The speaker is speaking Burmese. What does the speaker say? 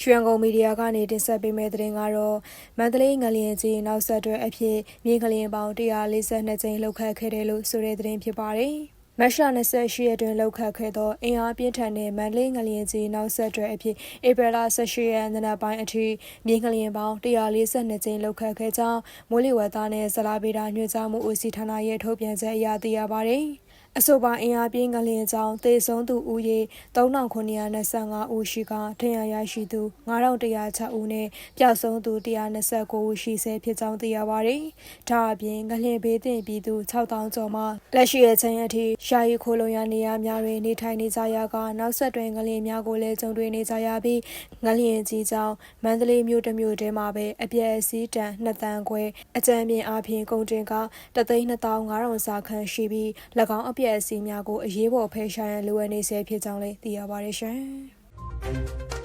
ရွှေရန်ကုန်မီဒီယာကနေတင်ဆက်ပေးမယ့်သတင်းကတော့မန္တလေးငလျင်ကြီးနောက်ဆက်တွဲအဖြစ်မြေငလျင်ပေါင်း142ကြိမ်လှုပ်ခတ်ခဲ့တယ်လို့ဆိုတဲ့သတင်းဖြစ်ပါတယ်။မတ်လ28ရက်တွင်လှုပ်ခတ်ခဲ့သောအင်အားပြင်းထန်တဲ့မန္တလေးငလျင်ကြီးနောက်ဆက်တွဲအဖြစ်ဧပြီလ18ရက်နေ့နက်ပိုင်းအထိမြေငလျင်ပေါင်း142ကြိမ်လှုပ်ခတ်ခဲ့ကြောင်းမိုးလေဝသနဲ့ဇလာဗေဒညွှန်ကြားမှုဦးစီးဌာနရဲ့ထုတ်ပြန်ချက်အရသိရပါတယ်။ အဆိုပါအင်အားပြင်းငလျင်ကြောင့်သေဆုံးသူဦးရေ3925ဦးရှိကထင်ရရရှိသူ9106ဦးနဲ့ပျောက်ဆုံးသူ129ဦးရှိဆဲဖြစ်ကြောင်းသိရပါတယ်။ဒါအပြင်ငလျင်ဘေးသင့်ပြည်သူ6000ကျော်မှလက်ရှိအချိန်အထိယာယီခိုလုံရနေရများတွင်နေထိုင်နေကြရကနောက်ဆက်တွဲငလျင်များကိုလည်းကြုံတွေ့နေကြရပြီးငလျင်ကြီးကြောင့်မန္တလေးမြို့တစ်မြို့တည်းမှာပဲအပြည့်အစည်းတန်2တန်းခွဲအကြမ်းမြင်အပြင်ကုန်တင်က32500စာခန့်ရှိပြီး၎င်းအပြည့်အစည်းများကိုအရေးပေါ်ဖယ်ရှားရန်လိုအပ်နေဆဲဖြစ်ကြောင်းလည်းသိရပါတယ်ရှင်။